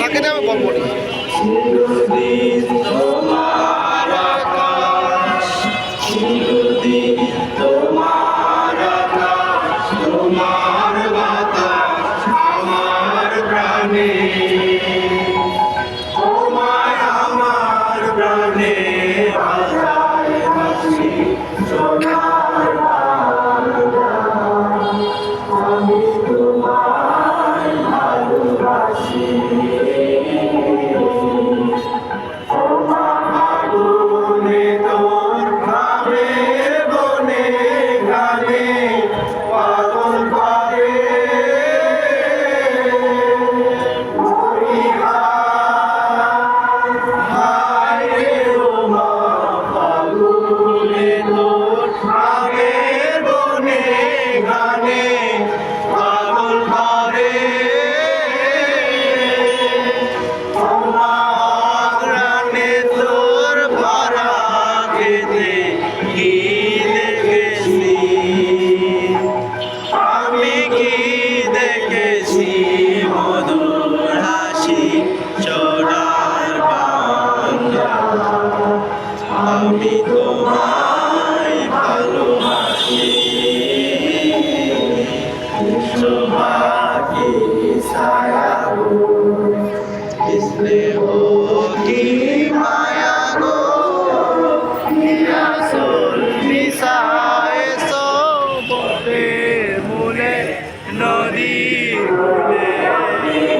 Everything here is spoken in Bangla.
থাকে না আমি গল্পটি আমি দেখেছি মধুর হাসি চড়ার বাংলা আমি তোমায় ভালোবাসি সোহাগী ছায়া গো Amen.